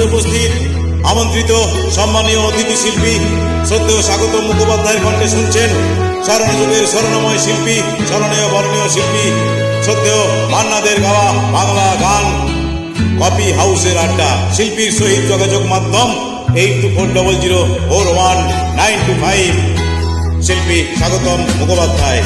মঞ্চে উপস্থিত আমন্ত্রিত সম্মানীয় অতিথি শিল্পী শ্রদ্ধেয় স্বাগত মুখোপাধ্যায়ের কণ্ঠে শুনছেন স্মরণযুগের স্মরণময় শিল্পী, স্মরণীয় বর্ণীয় শিল্পী, শ্রদ্ধেয় মান্নাদের গাওয়া বাংলা গান, কপি হাউসের আড্ডা, শিল্পীর সহিত যোগাযোগ মাধ্যম eight two four double zero four one nine two five শিল্পী স্বাগতম মুখোপাধ্যায়।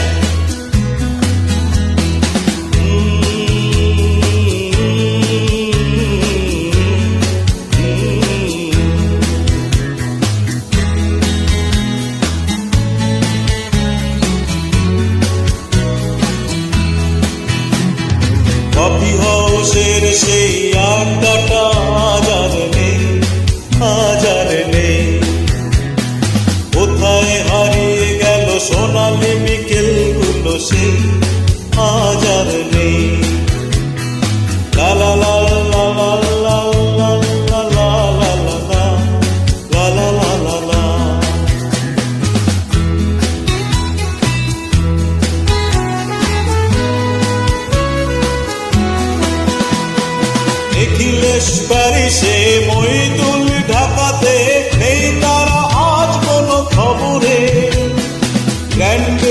সোনালি বিকেলগুলো সেই আজ আর নেই লা লা ঢাকাতে নেই তারা আজ কোনো খবরে Then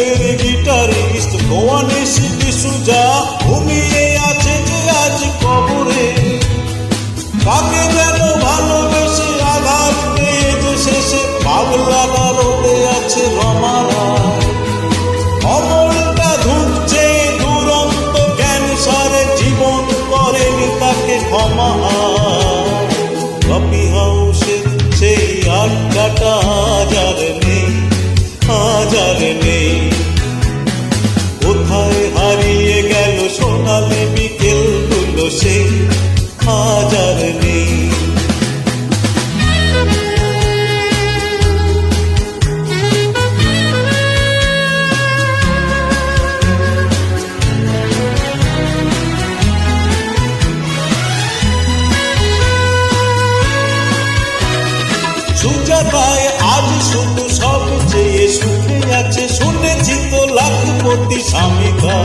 সুজাতায় আজ শুধু সব চেয়ে সুখে আছে, শুনেছি তো লাখপতি স্বামীকা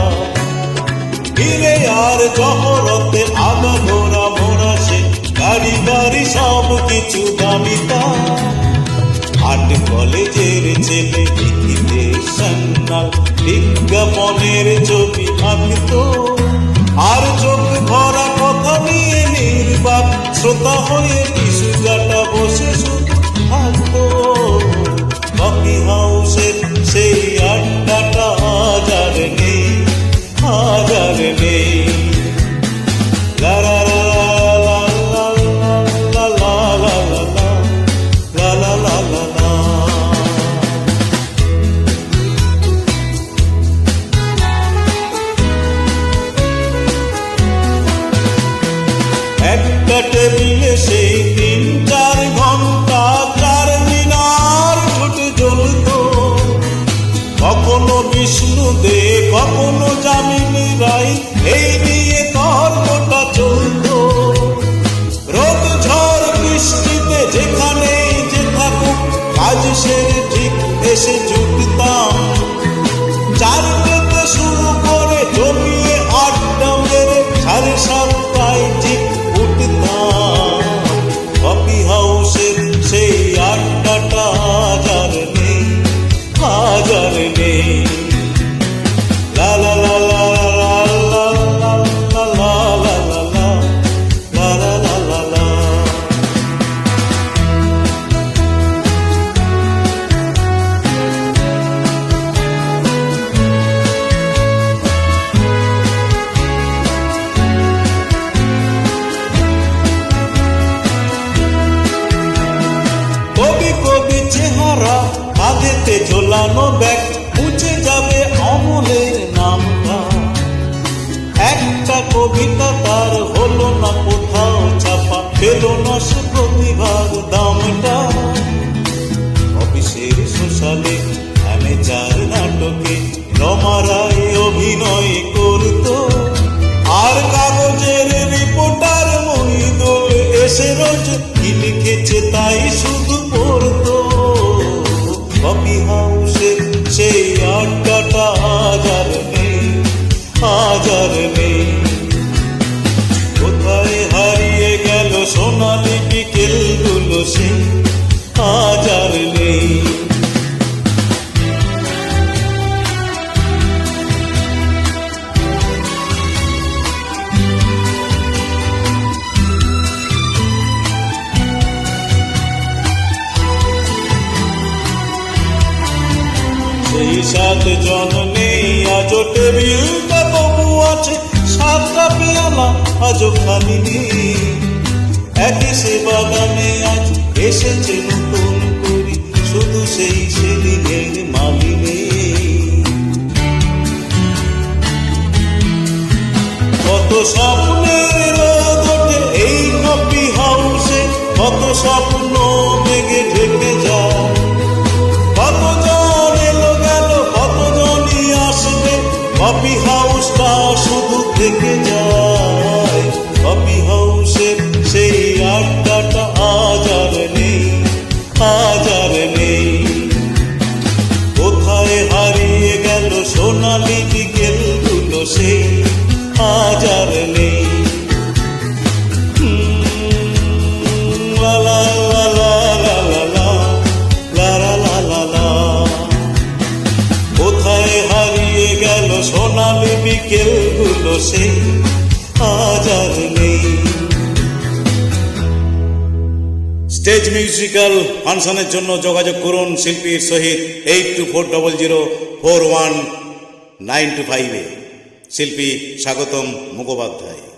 ফিরে আর জহরতে আগা ঘোরা মোরা সে, গাড়ি বাড়ি সব কিছু দামিতা আট কলেজের ছেলে লিখিতে সান্নাল বিজ্ঞাপনের ছবি আঁকিত আর চোখ ভরা কথা নিয়ে নির্বাক, শ্রোতা হয়ে টিসুগাটা বসে টেবিলে সেই তিন চার ঘণ্টা চার মিনার ছুটে কখনো বিষ্ণু দে কখনো জামিনী রাই এই নিয়ে তর্কটা চলত। রোদ ঝড় বৃষ্টিতে যেখানে যে থাকুক কাজ ঠিক এসে চেহারা কাঁধেতে ঝোলানো ব্যাগ মুছে যাবে অমলের নামটা। একটা কবিতা সাত জন নেই আজও টেবিলটা তবু আছে। সাতটা পেয়ালা আজও খালি নেই। একই সে বাগানে আজ এসেছে নতুন করি। শুধু সেই সেদিনের মালিনে কত স্বপ্নের কফি হাউসটা শুধু থেকে সেই আজ নেই। স্টেজ মিউজিক্যাল ফাংশনের জন্য যোগাযোগ করুন শিল্পীর সহিত eight two four double zero four one nine two ফাইভে শিল্পী স্বাগতম মুখোপাধ্যায়।